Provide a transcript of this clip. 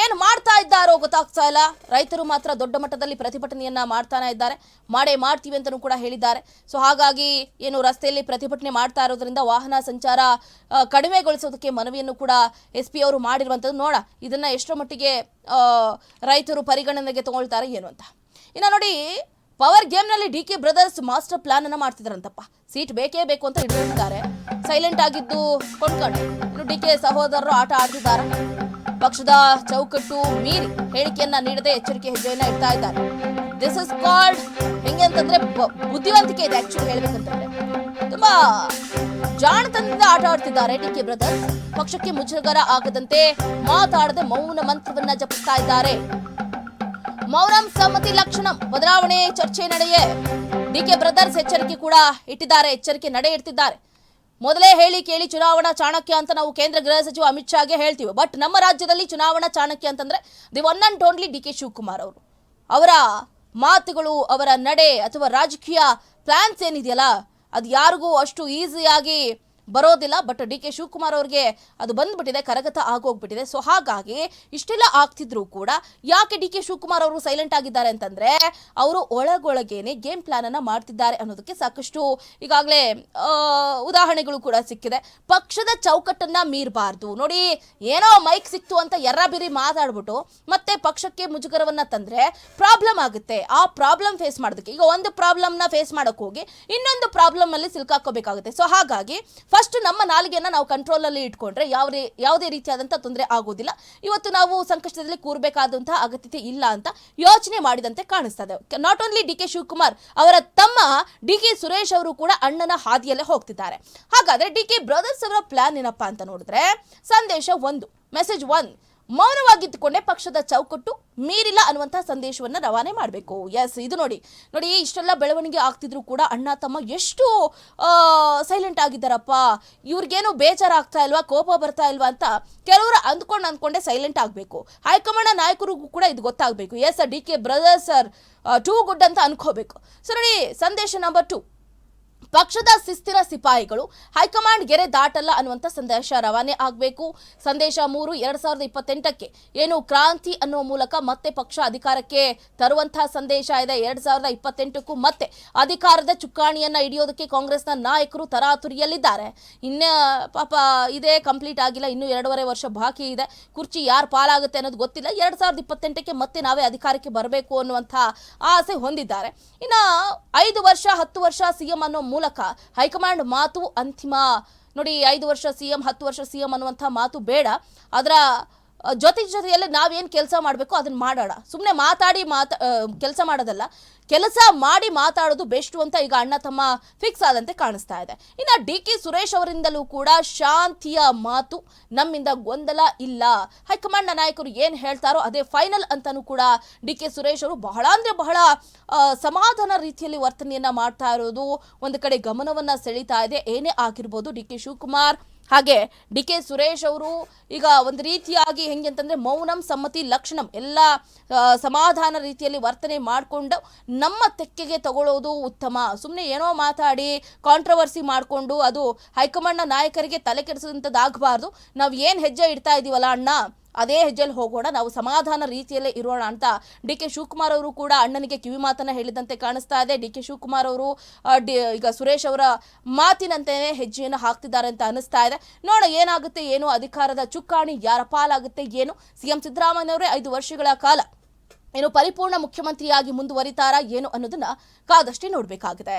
ಏನು ಮಾಡ್ತಾ ಇದ್ದಾರೋ ಗೊತ್ತಾಗ್ತಾ ಇಲ್ಲ. ರೈತರು ಮಾತ್ರ ದೊಡ್ಡ ಮಟ್ಟದಲ್ಲಿ ಪ್ರತಿಭಟನೆಯನ್ನ ಮಾಡ್ತಾನೆ ಇದ್ದಾರೆ. ಮಾಡೇ ಮಾಡ್ತೀವಿ ಅಂತಲೂ ಕೂಡ ಹೇಳಿದ್ದಾರೆ. ಸೊ ಹಾಗಾಗಿ ಏನು ರಸ್ತೆಯಲ್ಲಿ ಪ್ರತಿಭಟನೆ ಮಾಡ್ತಾ ಇರೋದ್ರಿಂದ ವಾಹನ ಸಂಚಾರ ಕಡಿಮೆಗೊಳಿಸೋದಕ್ಕೆ ಮನವಿಯನ್ನು ಕೂಡ ಎಸ್ ಪಿ ಅವರು ಮಾಡಿರುವಂಥದ್ದು. ನೋಡ, ಇದನ್ನ ಎಷ್ಟರ ಮಟ್ಟಿಗೆ ರೈತರು ಪರಿಗಣನೆಗೆ ತಗೊಳ್ತಾರೆ ಏನು ಅಂತ. ಇನ್ನು ನೋಡಿ power ಗೇಮ್ನಲ್ಲಿ D K brothers master plan ಅನ್ನ ಮಾಡ್ತಿದಾರಂತಪ್ಪ. ಸೀಟ್ ಬೇಕೇ ಬೇಕು ಅಂತ ಹಿಡಿದಿದ್ದಾರೆ ಸೈಲೆಂಟ್ ಆಗಿದ್ದು ಕೊಂಡ್ಕೊಂಡು. ಇನ್ನು ಡಿ ಕೆ ಸಹೋದರರು ಆಟ ಆಡ್ತಿದ್ದಾರೆ. ಪಕ್ಷದ ಚೌಕಟ್ಟು ಮೀರಿ ಹೇಳಿಕೆಯನ್ನ ನೀಡದೆ ಎಚ್ಚರಿಕೆ ಹೆಜ್ಜೆಯನ್ನ ಇಡ್ತಾ ಇದ್ದಾರೆ. ದಿಸ್ ಇಸ್ ಕಾಲ್ಡ್ ಹೆಂಗೆ ಅಂತಂದ್ರೆ ಬುದ್ಧಿವಂತಿಕೆ ಇದೆ ಆಕ್ಚುಲಿ ಹೇಳ್ಬೇಕಂತಂದ್ರೆ ತುಂಬಾ ಜಾಣತನದಿಂದ ಆಟ ಆಡ್ತಿದ್ದಾರೆ ಡಿ ಕೆ ಬ್ರದರ್ಸ್. ಪಕ್ಷಕ್ಕೆ ಮುಜುಗರ ಆಗದಂತೆ ಮಾತಾಡದೆ ಮೌನ ಮಂತ್ರವನ್ನ ಜಪಿಸ್ತಾ ಇದ್ದಾರೆ. ಮೌನಂ ಸಮ್ಮತಿ ಲಕ್ಷಣ ಬದಲಾವಣೆ ಚರ್ಚೆ ನಡೆಯೇ. ಡಿ ಕೆ ಬ್ರದರ್ಸ್ ಎಚ್ಚರಿಕೆ ಕೂಡ ಇಟ್ಟಿದ್ದಾರೆ, ಎಚ್ಚರಿಕೆ ನಡೆ ಇಡ್ತಿದ್ದಾರೆ ಮೊದಲೇ ಹೇಳಿ ಕೇಳಿ ಚುನಾವಣಾ ಚಾಣಕ್ಯ ಅಂತ ನಾವು ಕೇಂದ್ರ ಗೃಹ ಸಚಿವ ಅಮಿತ್ ಶಾಗೆ ಹೇಳ್ತೀವಿ. ಬಟ್ ನಮ್ಮ ರಾಜ್ಯದಲ್ಲಿ ಚುನಾವಣಾ ಚಾಣಕ್ಯ ಅಂತಂದ್ರೆ the one and only D K Shivakumar ಅವರು. ಅವರ ಮಾತುಗಳು, ಅವರ ನಡೆ ಅಥವಾ ರಾಜಕೀಯ ಪ್ಲಾನ್ಸ್ ಏನಿದೆಯಲ್ಲ ಅದು ಯಾರಿಗೂ ಅಷ್ಟು ಈಸಿಯಾಗಿ ಬರೋದಿಲ್ಲ ಬಟ್ ಡಿ ಕೆ ಶಿವಕುಮಾರ್ ಅವ್ರಿಗೆ ಅದು ಬಂದ್ಬಿಟ್ಟಿದೆ, ಕರಗತ ಆಗೋಗ್ಬಿಟ್ಟಿದೆ. ಸೊ ಹಾಗಾಗಿ ಇಷ್ಟೆಲ್ಲ ಆಗ್ತಿದ್ರು ಕೂಡ ಯಾಕೆ ಡಿ ಕೆ ಶಿವಕುಮಾರ್ ಅವರು ಸೈಲೆಂಟ್ ಆಗಿದ್ದಾರೆ ಅಂತಂದ್ರೆ, ಅವರು ಒಳಗೊಳಗೇನೆ ಗೇಮ್ ಪ್ಲಾನ್ ಅನ್ನ ಮಾಡ್ತಿದ್ದಾರೆ ಅನ್ನೋದಕ್ಕೆ ಸಾಕಷ್ಟು ಈಗಾಗಲೇ ಉದಾಹರಣೆಗಳು ಕೂಡ ಸಿಕ್ಕಿದೆ. ಪಕ್ಷದ ಚೌಕಟ್ಟನ್ನ ಮೀರಬಾರ್ದು. ನೋಡಿ, ಏನೋ ಮೈಕ್ ಸಿಕ್ತು ಅಂತ ಎರ್ರಬಿರಿ ಮಾತಾಡ್ಬಿಟ್ಟು ಮತ್ತೆ ಪಕ್ಷಕ್ಕೆ ಮುಜುಗರವನ್ನ ತಂದ್ರೆ ಪ್ರಾಬ್ಲಮ್ ಆಗುತ್ತೆ. ಆ ಪ್ರಾಬ್ಲಮ್ ಫೇಸ್ ಮಾಡೋದಕ್ಕೆ, ಈಗ ಒಂದು ಪ್ರಾಬ್ಲಮ್ನ ಫೇಸ್ ಮಾಡಕ್ ಹೋಗಿ ಇನ್ನೊಂದು ಪ್ರಾಬ್ಲಮ್ ಅಲ್ಲಿ ಸಿಲ್ಕಾಕೋಬೇಕಾಗುತ್ತೆ ಸೊ ಹಾಗಾಗಿ ಫಸ್ಟ್ ನಮ್ಮ ನಾಲಿಗೆಯನ್ನು ನಾವು ಕಂಟ್ರೋಲಲ್ಲಿ ಇಟ್ಕೊಂಡ್ರೆ ಯಾವ ರೇ- ಯಾವುದೇ ರೀತಿಯಾದಂಥ ತೊಂದರೆ ಆಗೋದಿಲ್ಲ. ಇವತ್ತು ನಾವು ಸಂಕಷ್ಟದಲ್ಲಿ ಕೂರಬೇಕಾದಂತಹ ಅಗತ್ಯತೆ ಇಲ್ಲ ಅಂತ ಯೋಚನೆ ಮಾಡಿದಂತೆ ಕಾಣಿಸ್ತದೆ. Not only D K Shivakumar ಅವರ ತಮ್ಮ ಡಿ ಕೆ ಸುರೇಶ್ ಅವರು ಕೂಡ ಅಣ್ಣನ ಹಾದಿಯಲ್ಲೇ ಹೋಗ್ತಿದ್ದಾರೆ. ಹಾಗಾದ್ರೆ ಡಿ ಕೆ ಬ್ರದರ್ಸ್ ಅವರ ಪ್ಲಾನ್ ಏನಪ್ಪಾ ಅಂತ ನೋಡಿದ್ರೆ, ಸಂದೇಶ ಒಂದು ಮೆಸೇಜ್ ಒನ್ ಮೌನವಾಗಿದ್ದುಕೊಂಡೇ ಪಕ್ಷದ ಚೌಕಟ್ಟು ಮೀರಿಲ್ಲ ಅನ್ನುವಂತಹ ಸಂದೇಶವನ್ನ ರವಾನೆ ಮಾಡಬೇಕು. ಎಸ್ ಇದು ನೋಡಿ. ನೋಡಿ, ಇಷ್ಟೆಲ್ಲ ಬೆಳವಣಿಗೆ ಆಗ್ತಿದ್ರು ಕೂಡ ಅಣ್ಣ, ತಮ್ಮ ಎಷ್ಟು ಸೈಲೆಂಟ್ ಆಗಿದ್ದಾರಪ್ಪ. ಇವ್ರಿಗೇನು ಬೇಜಾರಾಗ್ತಾ ಇಲ್ವಾ, ಕೋಪ ಬರ್ತಾ ಇಲ್ವಾ ಅಂತ ಕೆಲವರು ಅಂದ್ಕೊಂಡು ಅಂದ್ಕೊಂಡೆ ಸೈಲೆಂಟ್ ಆಗಬೇಕು. ಹೈಕಮಾಂಡ್ ನಾಯಕರಿಗೂ ಕೂಡ ಇದು ಗೊತ್ತಾಗಬೇಕು. Yes D K brothers sir too good ಅಂತ ಅನ್ಕೋಬೇಕು. ಸೊ ನೋಡಿ, ಸಂದೇಶ ನಂಬರ್ ಟು ಪಕ್ಷದ ಸುಸ್ಥಿರ ಸಿಪಾಯಿಗಳು ಹೈಕಮಾಂಡ್ ಗೆರೆ ದಾಟಲ್ಲ ಅನ್ನುವಂಥ ಸಂದೇಶ ರವಾನೆ ಆಗಬೇಕು. ಸಂದೇಶ ಮೂರು, ಎರಡ್ ಸಾವಿರದ ಇಪ್ಪತ್ತೆಂಟಕ್ಕೆ ಏನು ಕ್ರಾಂತಿ ಅನ್ನುವ ಮೂಲಕ ಮತ್ತೆ ಪಕ್ಷ ಅಧಿಕಾರಕ್ಕೆ ತರುವಂತಹ ಸಂದೇಶ ಇದೆ. ಎರಡ್ ಸಾವಿರದ ಇಪ್ಪತ್ತೆಂಟಕ್ಕೂ ಮತ್ತೆ ಅಧಿಕಾರದ ಚುಕ್ಕಾಣಿಯನ್ನ ಹಿಡಿಯೋದಕ್ಕೆ ಕಾಂಗ್ರೆಸ್ನ ನಾಯಕರು ತರಾತುರಿಯಲ್ಲಿದ್ದಾರೆ. ಇನ್ನ ಪಾಪ ಇದೇ ಕಂಪ್ಲೀಟ್ ಆಗಿಲ್ಲ. ಇನ್ನು ಎರಡೂವರೆ ವರ್ಷ ಬಾಕಿ ಇದೆ. ಕುರ್ಚಿ ಯಾರು ಪಾಲಾಗುತ್ತೆ ಅನ್ನೋದು ಗೊತ್ತಿಲ್ಲ. ಎರಡ್ ಸಾವಿರದ ಇಪ್ಪತ್ತೆಂಟಕ್ಕೆ ಮತ್ತೆ ನಾವೇ ಅಧಿಕಾರಕ್ಕೆ ಬರಬೇಕು ಅನ್ನುವಂತಹ ಆಸೆ ಹೊಂದಿದ್ದಾರೆ. ಇನ್ನ ಐದು ವರ್ಷ, ಹತ್ತು ವರ್ಷ ಸಿಎಂ ಅನ್ನೋ ಮೂಲಕ ಹೈಕಮಾಂಡ್ ಮಾತು ಅಂತಿಮ. ನೋಡಿ ಐದು ವರ್ಷ ಸಿಎಂ ಹತ್ತು ವರ್ಷ ಸಿಎಂ ಅನ್ನುವಂಥ ಮಾತು ಬೇಡ. ಅದರ ಜೊತೆ ಜೊತೆಯಲ್ಲೇ ನಾವೇನು ಕೆಲಸ ಮಾಡಬೇಕು ಅದನ್ನು ಮಾಡೋಣ. ಸುಮ್ಮನೆ ಮಾತಾಡಿ ಮಾತಾ ಕೆಲಸ ಮಾಡೋದಲ್ಲ. ಕೆಲಸ ಮಾಡಿ ಮಾತಾಡೋದು ಬೆಸ್ಟು ಅಂತ ಈಗ ಅಣ್ಣ ತಮ್ಮ ಫಿಕ್ಸ್ ಆದಂತೆ ಕಾಣಿಸ್ತಾ ಇದೆ. ಇನ್ನು ಡಿ ಕೆ ಸುರೇಶ್ ಅವರಿಂದಲೂ ಕೂಡ ಶಾಂತಿಯ ಮಾತು ನಮ್ಮಿಂದ ಗೊಂದಲ ಇಲ್ಲ. ಹೈಕಮಾಂಡ್ನ ನಾಯಕರು ಏನು ಹೇಳ್ತಾರೋ ಅದೇ ಫೈನಲ್ ಅಂತಲೂ ಕೂಡ ಡಿ ಕೆ ಸುರೇಶ್ ಅವರು ಬಹಳ ಅಂದರೆ ಬಹಳ ಸಮಾಧಾನ ರೀತಿಯಲ್ಲಿ ವರ್ತನೆಯನ್ನು ಮಾಡ್ತಾ ಇರೋದು. ಒಂದು ಕಡೆ ಗಮನವನ್ನು ಸೆಳೀತಾ ಇದೆ. ಏನೇ ಆಗಿರ್ಬೋದು ಡಿ ಕೆ ಶಿವಕುಮಾರ್ ಹಾಗೆ ಡಿ ಕೆ ಸುರೇಶ್ ಅವರು ಈಗ ಒಂದು ರೀತಿಯಾಗಿ ಹೆಂಗೆ ಅಂತಂದರೆ ಮೌನಂ ಸಮ್ಮತಿ ಲಕ್ಷಣಂ ಎಲ್ಲ ಸಮಾಧಾನ ರೀತಿಯಲ್ಲಿ ವರ್ತನೆ ಮಾಡಿಕೊಂಡು ನಮ್ಮ ತೆಕ್ಕೆಗೆ ತಗೊಳ್ಳೋದು ಉತ್ತಮ. ಸುಮ್ಮನೆ ಏನೋ ಮಾತಾಡಿ ಕಾಂಟ್ರವರ್ಸಿ ಮಾಡಿಕೊಂಡು ಅದು ಹೈಕಮಾಂಡ್ನ ನಾಯಕರಿಗೆ ತಲೆ ಕೆಡಿಸಿದಂಥದ್ದಾಗಬಾರ್ದು ನಾವು ಏನು ಹೆಜ್ಜೆ ಇಡ್ತಾ ಇದ್ದೀವಲ್ಲ ಅಣ್ಣ? ಅದೇ ಹೆಜ್ಜೆಯಲ್ಲಿ ಹೋಗೋಣ, ನಾವು ಸಮಾಧಾನ ರೀತಿಯಲ್ಲೇ ಇರೋಣ ಅಂತ ಡಿ ಕೆ ಶಿವಕುಮಾರ್ ಅವರು ಕೂಡ ಅಣ್ಣನಿಗೆ ಕಿವಿ ಮಾತನ್ನ ಹೇಳಿದಂತೆ ಕಾಣಿಸ್ತಾ ಇದೆ. ಡಿ ಕೆ ಶಿವಕುಮಾರ್ ಅವರು ಈಗ ಸುರೇಶ್ ಅವರ ಮಾತಿನಂತೆಯೇ ಹೆಜ್ಜೆಯನ್ನು ಹಾಕ್ತಿದ್ದಾರೆ ಅಂತ ಅನಿಸ್ತಾ ಇದೆ. ನೋಡ ಏನಾಗುತ್ತೆ, ಏನು ಅಧಿಕಾರದ ಚುಕ್ಕಾಣಿ, ಯಾರ ಪಾಲಾಗುತ್ತೆ, ಏನು? ಸಿಎಂ ಸಿದ್ದರಾಮಯ್ಯನವರೇ ಐದು ವರ್ಷಗಳ ಕಾಲ ಏನು ಪರಿಪೂರ್ಣ ಮುಖ್ಯಮಂತ್ರಿಯಾಗಿ ಮುಂದುವರಿತಾರಾ, ಏನು ಅನ್ನೋದನ್ನ ಕಾದಷ್ಟೇ ನೋಡಬೇಕಾಗಿದೆ.